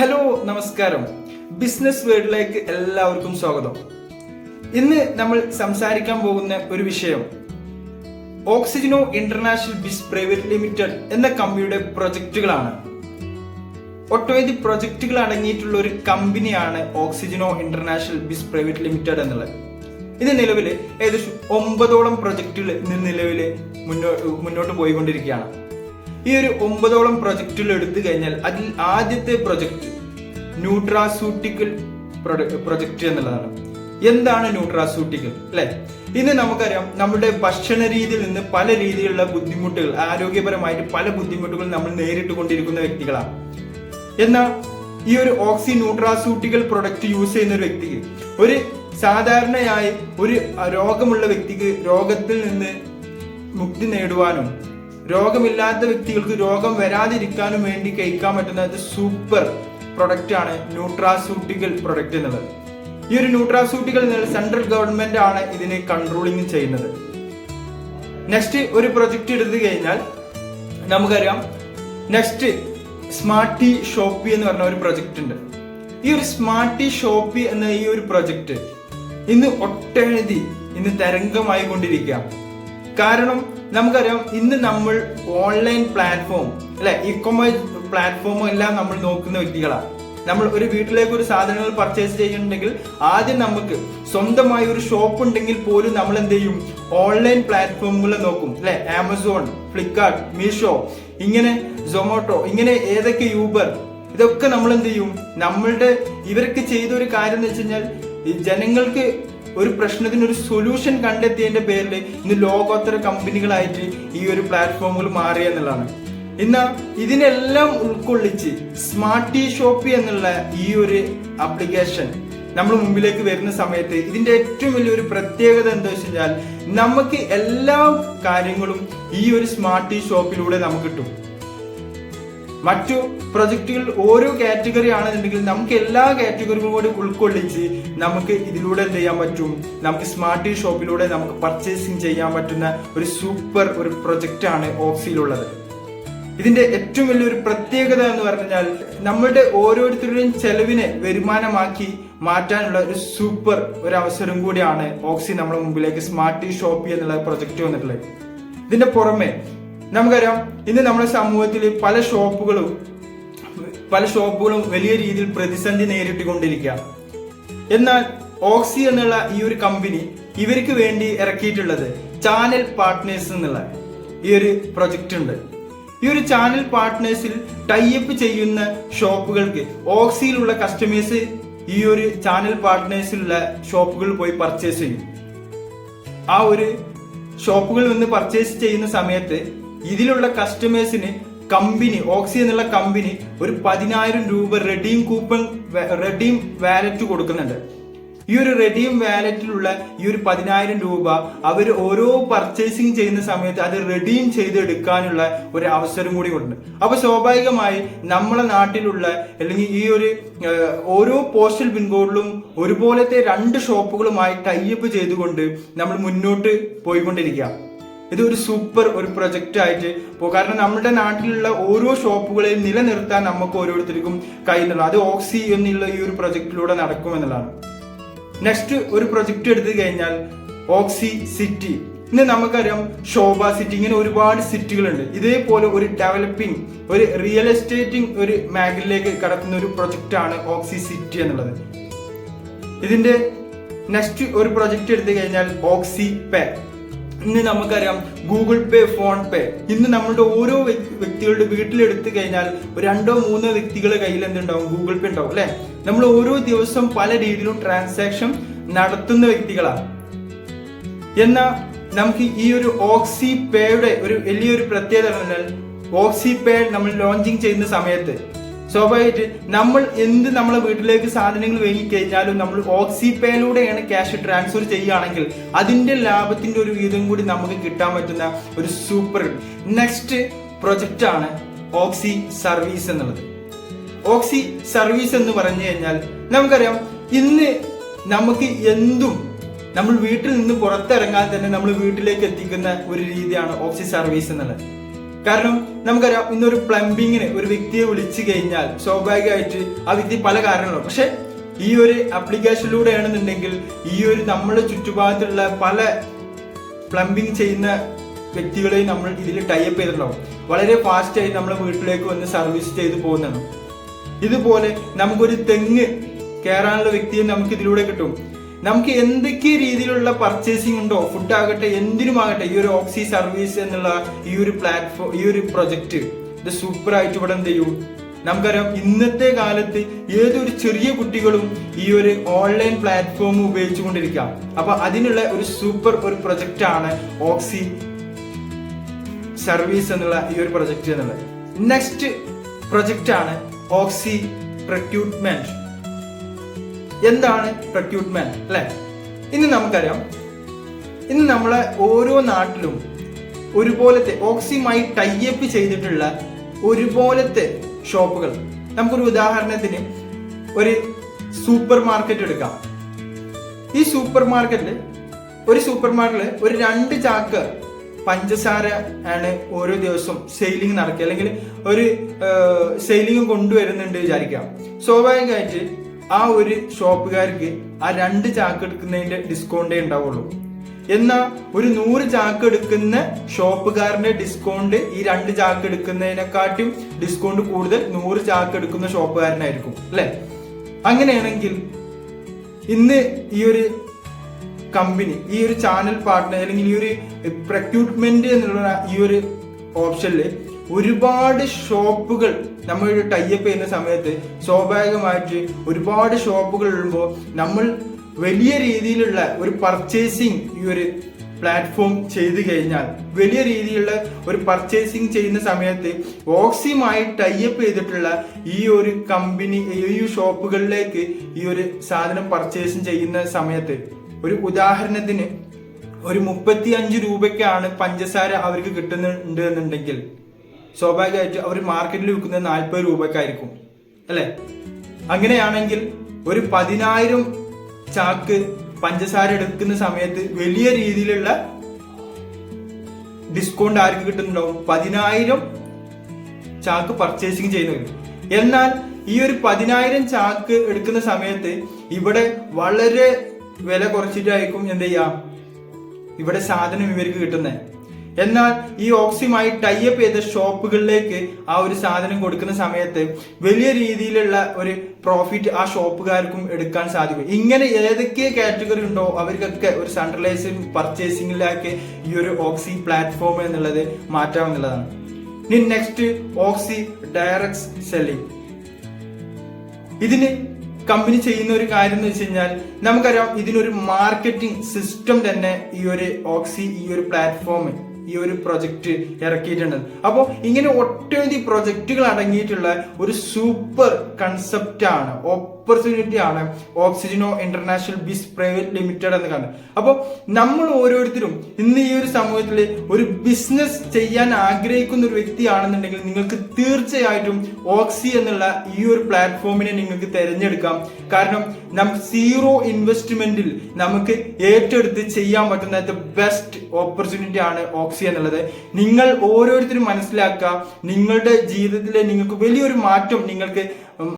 Hello നമസ്കാരം. Business വേൾഡിലേക്ക് എല്ലാവർക്കും സ്വാഗതം. ഇന്ന് നമ്മൾ സംസാരിക്കാൻ പോകുന്ന ഒരു വിഷയം. Oxygeno international biz private limited എന്ന കമ്പനിയുടെ പ്രൊജക്ടുകളാണ്. ഒട്ടനവധി പ്രൊജക്ടുകൾ അടങ്ങിയിട്ടുള്ള ഒരു കമ്പനിയാണ് Oxygeno international biz private limited എന്നുള്ളത്. ഇത് നിലവിൽ ഏകദേശം ഒമ്പതോളം പ്രൊജക്ടുകൾ ഇന്ന് നിലവിൽ മുന്നോട്ട് മുന്നോട്ട് പോയിക്കൊണ്ടിരിക്കുകയാണ്. ഈ ഒരു ഒമ്പതോളം പ്രൊജക്ടുകൾ എടുത്തു കഴിഞ്ഞാൽ അതിൽ ആദ്യത്തെ പ്രൊജക്ട് ന്യൂട്രാസൂട്ടിക്കൽ പ്രൊജക്ട് എന്നുള്ളതാണ്. എന്താണ് ന്യൂട്രാസൂട്ടിക്കൽ അല്ലെ? ഇന്ന് നമുക്കറിയാം നമ്മുടെ ഭക്ഷണ രീതിയിൽ നിന്ന് പല രീതിയിലുള്ള ബുദ്ധിമുട്ടുകൾ ആരോഗ്യപരമായിട്ട് പല ബുദ്ധിമുട്ടുകൾ നമ്മൾ നേരിട്ട് കൊണ്ടിരിക്കുന്ന വ്യക്തികളാണ്. എന്നാൽ ഈ ഒരു ഓക്സി ന്യൂട്രാസൂട്ടിക്കൽ പ്രൊഡക്റ്റ് യൂസ് ചെയ്യുന്ന ഒരു വ്യക്തിക്ക് ഒരു സാധാരണയായി ഒരു രോഗമുള്ള വ്യക്തിക്ക് രോഗത്തിൽ നിന്ന് മുക്തി നേടുവാനും രോഗമില്ലാത്ത വ്യക്തികൾക്ക് രോഗം വരാതിരിക്കാനും വേണ്ടി കഴിക്കാൻ പറ്റുന്ന ഒരു സൂപ്പർ പ്രൊഡക്റ്റ് ആണ് ന്യൂട്രാസ്യൂട്ടിക്കൽ പ്രൊഡക്റ്റ് എന്നുള്ളത്. ഈ ഒരു ന്യൂട്രാസ്യൂട്ടിക്കൽ എന്നുള്ള സെൻട്രൽ ഗവൺമെന്റ് ആണ് ഇതിനെ കൺട്രോളിങ് ചെയ്യുന്നത്. നെക്സ്റ്റ് ഒരു പ്രൊജക്റ്റ് എടുത്തു കഴിഞ്ഞാൽ നമുക്കറിയാം നെക്സ്റ്റ് സ്മാർട്ട് ഷോപ്പി എന്ന് പറഞ്ഞ ഒരു പ്രൊജക്റ്റ് ഉണ്ട്. ഈ ഒരു സ്മാർട്ട് ഷോപ്പി എന്ന ഈ ഒരു പ്രൊജക്റ്റ് ഇന്ന് ഒട്ടനവധി ഇന്ന് തരംഗമായി കൊണ്ടിരിക്കുക കാരണം നമുക്കറിയാം ഇന്ന് നമ്മൾ ഓൺലൈൻ പ്ലാറ്റ്ഫോം അല്ലെ? ഇ കൊമേഴ്സ് പ്ലാറ്റ്ഫോമും എല്ലാം നമ്മൾ നോക്കുന്ന വ്യക്തികളാണ്. നമ്മൾ ഒരു വീട്ടിലേക്ക് ഒരു സാധനങ്ങൾ പർച്ചേസ് ചെയ്യുന്നുണ്ടെങ്കിൽ ആദ്യം നമുക്ക് സ്വന്തമായി ഒരു ഷോപ്പ് ഉണ്ടെങ്കിൽ പോലും നമ്മൾ എന്ത് ചെയ്യും? ഓൺലൈൻ പ്ലാറ്റ്ഫോമുകളെ നോക്കും അല്ലെ? ആമസോൺ ഫ്ലിപ്കാർട്ട് മീഷോ ഇങ്ങനെ സൊമാറ്റോ ഇങ്ങനെ ഏതൊക്കെ യൂബർ ഇതൊക്കെ നമ്മൾ എന്ത് ചെയ്യും? നമ്മളുടെ ഇവർക്ക് ചെയ്ത ഒരു കാര്യം എന്ന് വെച്ച് കഴിഞ്ഞാൽ ജനങ്ങൾക്ക് ഒരു പ്രശ്നത്തിന് ഒരു സൊല്യൂഷൻ കണ്ടെത്തിയതിന്റെ പേരിൽ ഇന്ന് ലോകോത്തര കമ്പനികളായിട്ട് ഈ ഒരു പ്ലാറ്റ്ഫോമുകൾ മാറിയ എന്നുള്ളതാണ്. ഇന്ന് ഇതിനെല്ലാം ഉൾക്കൊള്ളിച്ച് സ്മാർട്ടി ഷോപ്പി എന്നുള്ള ഈ ഒരു ആപ്ലിക്കേഷൻ നമ്മൾ മുമ്പിലേക്ക് വരുന്ന സമയത്ത് ഇതിന്റെ ഏറ്റവും വലിയൊരു പ്രത്യേകത എന്താ വെച്ച് കഴിഞ്ഞാൽ നമുക്ക് എല്ലാ കാര്യങ്ങളും ഈ ഒരു സ്മാർട്ട് ഷോപ്പിലൂടെ നമുക്ക് കിട്ടും. മറ്റു പ്രൊജക്റ്റുകൾ ഓരോ കാറ്റഗറി ആണെന്നുണ്ടെങ്കിൽ നമുക്ക് എല്ലാ കാറ്റഗറികളും കൂടി ഉൾക്കൊള്ളിച്ച് നമുക്ക് ഇതിലൂടെ എന്ത് ചെയ്യാൻ പറ്റും? നമുക്ക് സ്മാർട്ട് ഷോപ്പിലൂടെ നമുക്ക് പർച്ചേസിങ് ചെയ്യാൻ പറ്റുന്ന ഒരു സൂപ്പർ ഒരു പ്രൊജക്റ്റ് ആണ് ഓക്സിയിലുള്ളത് ഇതിന്റെ ഏറ്റവും വലിയൊരു പ്രത്യേകത എന്ന് പറഞ്ഞാൽ നമ്മുടെ ഓരോരുത്തരുടെയും ചെലവിനെ വരുമാനമാക്കി മാറ്റാനുള്ള ഒരു സൂപ്പർ ഒരു അവസരം കൂടിയാണ് ഓക്സി നമ്മുടെ മുമ്പിലേക്ക് സ്മാർട്ട് ഷോപ്പി എന്നുള്ള പ്രൊജക്റ്റ് വന്നിട്ടുള്ളത്. ഇതിന്റെ പുറമെ നമുക്കറിയാം ഇന്ന് നമ്മുടെ സമൂഹത്തിൽ പല ഷോപ്പുകളും പല ഷോപ്പുകളും വലിയ രീതിയിൽ പ്രതിസന്ധി നേരിട്ടുകൊണ്ടിരിക്കുക. എന്നാൽ ഓക്സി എന്നുള്ള ഈ ഒരു കമ്പനി ഇവർക്ക് വേണ്ടി ഇറക്കിയിട്ടുള്ളത് ചാനൽ പാർട്ട്നേഴ്സ് എന്നുള്ള ഈ ഒരു പ്രൊജക്റ്റ് ഉണ്ട്. ഈ ഒരു ചാനൽ പാർട്ട്നേഴ്സിൽ ടൈപ്പ് ചെയ്യുന്ന ഷോപ്പുകൾക്ക് ഓക്സിയിലുള്ള കസ്റ്റമേഴ്സ് ഈ ഒരു ചാനൽ പാർട്ട്നേഴ്സിലുള്ള ഷോപ്പുകളിൽ പോയി പർച്ചേസ് ചെയ്യും. ആ ഒരു ഷോപ്പുകളിൽ നിന്ന് പർച്ചേസ് ചെയ്യുന്ന സമയത്ത് ഇതിലുള്ള കസ്റ്റമേഴ്സിന് കമ്പനി ഓക്സി എന്നുള്ള കമ്പനി ഒരു പതിനായിരം രൂപ റെഡീം കൂപ്പൺ റെഡീം വാലറ്റ് കൊടുക്കുന്നുണ്ട്. ഈ ഒരു റെഡീം വാലറ്റിലുള്ള ഈ ഒരു പതിനായിരം രൂപ അവർ ഓരോ പർച്ചേസിങ് ചെയ്യുന്ന സമയത്ത് അത് റെഡീം ചെയ്തെടുക്കാനുള്ള ഒരു അവസരം കൂടി ഉണ്ട് അപ്പൊ സ്വാഭാവികമായി നമ്മളെ നാട്ടിലുള്ള അല്ലെങ്കിൽ ഈ ഒരു ഓരോ പോസ്റ്റൽ പിൻകോഡിലും ഒരുപോലത്തെ രണ്ട് ഷോപ്പുകളുമായി ടൈപ്പ് ചെയ്തുകൊണ്ട് നമ്മൾ മുന്നോട്ട് പോയിക്കൊണ്ടിരിക്കുക ഇത് ഒരു സൂപ്പർ ഒരു പ്രൊജക്റ്റ് ആയിട്ട് പോകും കാരണം നമ്മുടെ നാട്ടിലുള്ള ഓരോ ഷോപ്പുകളെയും നിലനിർത്താൻ നമുക്ക് ഓരോരുത്തർക്കും കഴിയുന്നുള്ളൂ. അത് ഓക്സി എന്നുള്ള ഈ ഒരു പ്രൊജക്റ്റിലൂടെ നടക്കുമെന്നുള്ളതാണ് നെക്സ്റ്റ് ഒരു പ്രൊജക്റ്റ് എടുത്തു കഴിഞ്ഞാൽ ഓക്സി സിറ്റി ഇന്ന് നമുക്കറിയാം ശോഭ സിറ്റി ഇങ്ങനെ ഒരുപാട് സിറ്റികളുണ്ട് ഇതേപോലെ ഒരു ഡെവലപ്പിംഗ് ഒരു റിയൽ എസ്റ്റേറ്റിംഗ് ഒരു മേഖലയിലേക്ക് കടക്കുന്ന ഒരു പ്രൊജക്റ്റാണ് ഓക്സി സിറ്റി എന്നുള്ളത്. ഇതിന്റെ നെക്സ്റ്റ് ഒരു പ്രൊജക്റ്റ് എടുത്തു കഴിഞ്ഞാൽ ഓക്സി പേ ഇന്ന് നമുക്കറിയാം ഗൂഗിൾ പേ ഫോൺ പേ. ഇന്ന് നമ്മളുടെ ഓരോ വ്യക്- വ്യക്തികളുടെ വീട്ടിലെടുത്തു കഴിഞ്ഞാൽ രണ്ടോ മൂന്നോ വ്യക്തികളുടെ കയ്യിൽ എന്തുണ്ടാവും? ഗൂഗിൾ പേ ഉണ്ടാവും അല്ലെ? നമ്മൾ ഓരോ ദിവസവും പല രീതിയിലും ട്രാൻസാക്ഷൻ നടത്തുന്ന വ്യക്തികളാണ്. എന്നാൽ നമുക്ക് ഈ ഒരു ഓക്സി പേയുടെ ഒരു വലിയൊരു പ്രത്യേകത എന്ന് ഓക്സി പേ നമ്മൾ ലോഞ്ചിങ് ചെയ്യുന്ന സമയത്ത് സ്വാഭാവികമായിട്ട് നമ്മൾ എന്ത് നമ്മളെ വീട്ടിലേക്ക് സാധനങ്ങൾ വാങ്ങിക്കഴിഞ്ഞാലും നമ്മൾ ഓക്സി പേയിലൂടെയാണ് ക്യാഷ് ട്രാൻസ്ഫർ ചെയ്യുകയാണെങ്കിൽ അതിന്റെ ലാഭത്തിന്റെ ഒരു വീതം കൂടി നമുക്ക് കിട്ടാൻ പറ്റുന്ന ഒരു സൂപ്പർ നെക്സ്റ്റ് പ്രൊജക്റ്റ് ആണ് ഓക്സി സർവീസ് എന്നുള്ളത്. ഓക്സി സർവീസ് എന്ന് പറഞ്ഞു കഴിഞ്ഞാൽ നമുക്കറിയാം ഇന്ന് നമുക്ക് എന്തും നമ്മൾ വീട്ടിൽ നിന്ന് പുറത്തിറങ്ങാതെ തന്നെ നമ്മൾ വീട്ടിലേക്ക് എത്തിക്കുന്ന ഒരു രീതിയാണ് ഓക്സി സർവീസ് എന്നുള്ളത്. കാരണം നമുക്കറിയാം ഇന്നൊരു പ്ലംബിങ്ങിന് ഒരു വ്യക്തിയെ വിളിച്ചു കഴിഞ്ഞാൽ സ്വാഭാവികമായിട്ട് ആ വ്യക്തി പല കാരണങ്ങളും പക്ഷെ ഈ ഒരു ആപ്ലിക്കേഷനിലൂടെയാണെന്നുണ്ടെങ്കിൽ ഈ ഒരു നമ്മുടെ ചുറ്റുപാടത്തുള്ള പല പ്ലംബിങ് ചെയ്യുന്ന വ്യക്തികളെയും നമ്മൾ ഇതിൽ ടൈപ്പ് ചെയ്തിട്ടുണ്ടാവും. വളരെ ഫാസ്റ്റായി നമ്മുടെ വീട്ടിലേക്ക് വന്ന് സർവീസ് ചെയ്ത് പോകുന്നതാണ്. ഇതുപോലെ നമുക്കൊരു തെങ്ങ് കയറാനുള്ള വ്യക്തിയെ നമുക്ക് ഇതിലൂടെ കിട്ടും. നമുക്ക് എന്തൊക്കെ രീതിയിലുള്ള പർച്ചേസിംഗ് ഉണ്ടോ ഫുഡ് ആകട്ടെ എന്തിനുമാകട്ടെ ഈ ഒരു ഓക്സി സർവീസ് എന്നുള്ള ഈ ഒരു പ്ലാറ്റ്ഫോം ഈ ഒരു പ്രൊജക്ട് ഇത് സൂപ്പർ ആയിട്ട് ഇവിടെ എന്ത് ചെയ്യും? നമുക്കറിയാം ഇന്നത്തെ കാലത്ത് ഏതൊരു ചെറിയ കുട്ടികളും ഈ ഒരു ഓൺലൈൻ പ്ലാറ്റ്ഫോം ഉപയോഗിച്ചുകൊണ്ടിരിക്കാം അപ്പൊ അതിനുള്ള ഒരു സൂപ്പർ ഒരു പ്രൊജക്റ്റ് ആണ് ഓക്സി സർവീസ് എന്നുള്ള ഈ ഒരു പ്രൊജക്റ്റ് എന്നുള്ളത്. നെക്സ്റ്റ് പ്രൊജക്റ്റ് ആണ് ഓക്സി റിക്രൂട്ട്മെന്റ് എന്താണ് റിക്രൂട്ട്മെന്റ് അല്ലെ? ഇന്ന് നമുക്കറിയാം. ഇന്ന് നമ്മളെ ഓരോ നാട്ടിലും ഒരുപോലത്തെ ഓക്സിയുമായി ടൈപ്പ് ചെയ്തിട്ടുള്ള ഒരുപോലത്തെ ഷോപ്പുകൾ. നമുക്കൊരു ഉദാഹരണത്തിന് ഒരു സൂപ്പർ മാർക്കറ്റ് എടുക്കാം. ഈ സൂപ്പർ മാർക്കറ്റിൽ ഒരു സൂപ്പർ മാർക്കറ്റിൽ ഒരു രണ്ട് ചാക്ക് പഞ്ചസാര ആണ് ഓരോ ദിവസവും സെയിലിംഗ് നടക്കുക. അല്ലെങ്കിൽ ഒരു സെയിലിംഗ് കൊണ്ടുവരുന്നുണ്ട് വിചാരിക്കാം സ്വാഭാവികമായിട്ട് ആ ഒരു ഷോപ്പുകാർക്ക് ആ രണ്ട് ചാക്ക് എടുക്കുന്നതിന്റെ ഡിസ്കൗണ്ടേ ഉണ്ടാവുള്ളൂ. എന്നാൽ ഒരു നൂറ് ചാക്ക് എടുക്കുന്ന ഷോപ്പുകാരന്റെ ഡിസ്കൗണ്ട് ഈ രണ്ട് ചാക്ക് എടുക്കുന്നതിനെക്കാട്ടും ഡിസ്കൗണ്ട് കൂടുതൽ നൂറ് ചാക്ക് എടുക്കുന്ന ഷോപ്പുകാരനായിരിക്കും അല്ലെ? അങ്ങനെയാണെങ്കിൽ ഇന്ന് ഈ ഒരു കമ്പനി ഈ ഒരു ചാനൽ പാർട്ട്ണർ അല്ലെങ്കിൽ ഈ ഒരു പ്രക്യൂട്ട്മെന്റ് എന്നുള്ള ഈ ഒരു ഓപ്ഷനിൽ ഒരുപാട് ഷോപ്പുകൾ നമ്മൾ ടൈപ്പ് ചെയ്യുന്ന സമയത്ത് സ്വാഭാവികമായിട്ട് ഒരുപാട് ഷോപ്പുകൾ ഇടുമ്പോൾ നമ്മൾ വലിയ രീതിയിലുള്ള ഒരു പർച്ചേസിങ് ഈ ഒരു പ്ലാറ്റ്ഫോം ചെയ്തു കഴിഞ്ഞാൽ വലിയ രീതിയിലുള്ള ഒരു പർച്ചേസിങ് ചെയ്യുന്ന സമയത്ത് ഓക്സിയുമായി ടൈപ്പ് ചെയ്തിട്ടുള്ള ഈ ഒരു കമ്പനി ഈ ഷോപ്പുകളിലേക്ക് ഈ ഒരു സാധനം പർച്ചേസിങ് ചെയ്യുന്ന സമയത്ത് ഒരു ഉദാഹരണത്തിന് ഒരു മുപ്പത്തി അഞ്ച് രൂപയ്ക്കാണ് പഞ്ചസാര അവർക്ക് കിട്ടുന്നുണ്ട് എന്നുണ്ടെങ്കിൽ സ്വാഭാവികമായിട്ട് അവർ മാർക്കറ്റിൽ വിൽക്കുന്നത് നാൽപ്പത് രൂപക്കായിരിക്കും അല്ലേ? അങ്ങനെയാണെങ്കിൽ ഒരു പതിനായിരം ചാക്ക് പഞ്ചസാര എടുക്കുന്ന സമയത്ത് വലിയ രീതിയിലുള്ള ഡിസ്കൗണ്ട് ആർക്ക് കിട്ടുന്നുണ്ടാവും? പതിനായിരം ചാക്ക് പർച്ചേസിങ് ചെയ്യുന്നവർ എന്നാൽ ഈ ഒരു പതിനായിരം ചാക്ക് എടുക്കുന്ന സമയത്ത് ഇവിടെ വളരെ വില കുറച്ചിട്ടായിരിക്കും എന്ത് ചെയ്യാം ഇവിടെ സാധനം ഇവർക്ക് കിട്ടുന്നത്. എന്നാൽ ഈ ഓക്സിയുമായി ടൈപ്പ് ചെയ്ത ഷോപ്പുകളിലേക്ക് ആ ഒരു സാധനം കൊടുക്കുന്ന സമയത്ത് വലിയ രീതിയിലുള്ള ഒരു പ്രോഫിറ്റ് ആ ഷോപ്പുകാർക്കും എടുക്കാൻ സാധിക്കും. ഇങ്ങനെ ഏതൊക്കെ കാറ്റഗറി ഉണ്ടോ അവർക്കൊക്കെ ഒരു സെൻട്രലൈസ്ഡ് പർച്ചേസിങ്ങിലേക്ക് ഈ ഒരു ഓക്സി പ്ലാറ്റ്ഫോം എന്നുള്ളത് മാറ്റാവുന്നതാണ് ഇനി നെക്സ്റ്റ് ഓക്സി ഡയറക്ട് സെല്ലിംഗ് ഇതിന് കമ്പനി ചെയ്യുന്ന ഒരു കാര്യം എന്ന് വെച്ച് കഴിഞ്ഞാൽ നമുക്കറിയാം ഇതിനൊരു മാർക്കറ്റിംഗ് സിസ്റ്റം തന്നെ ഈ ഒരു ഓക്സി ഈ ഒരു പ്ലാറ്റ്ഫോം ഈ ഒരു പ്രൊജക്റ്റ് ഇറക്കിയിട്ടുണ്ട്. അപ്പോൾ ഇങ്ങനെ ഒട്ടനവധി പ്രൊജക്റ്റുകൾ അടങ്ങിയിട്ടുള്ള ഒരു സൂപ്പർ കൺസെപ്റ്റ് ആണ്. ഓപ്പർച്യൂണിറ്റി ആണ് Oxygeno international biz private limited എന്ന് കാണുന്നത് അപ്പോൾ നമ്മൾ ഓരോരുത്തരും ഇന്ന് ഈ ഒരു സമൂഹത്തിൽ ഒരു ബിസിനസ് ചെയ്യാൻ ആഗ്രഹിക്കുന്ന ഒരു വ്യക്തിയാണെന്നുണ്ടെങ്കിൽ നിങ്ങൾക്ക് തീർച്ചയായിട്ടും ഓക്സി എന്നുള്ള ഈ ഒരു പ്ലാറ്റ്ഫോമിനെ നിങ്ങൾക്ക് തിരഞ്ഞെടുക്കാം. കാരണം നമുക്ക് സീറോ ഇൻവെസ്റ്റ്മെന്റിൽ നമുക്ക് ഏറ്റെടുത്ത് ചെയ്യാൻ പറ്റുന്ന ബെസ്റ്റ് ഓപ്പർച്യൂണിറ്റി ആണ് ഓക്സി എന്നുള്ളത്. നിങ്ങൾ ഓരോരുത്തരും മനസ്സിലാക്കുക നിങ്ങളുടെ ജീവിതത്തിലെ നിങ്ങൾക്ക് വലിയൊരു മാറ്റം നിങ്ങൾക്ക്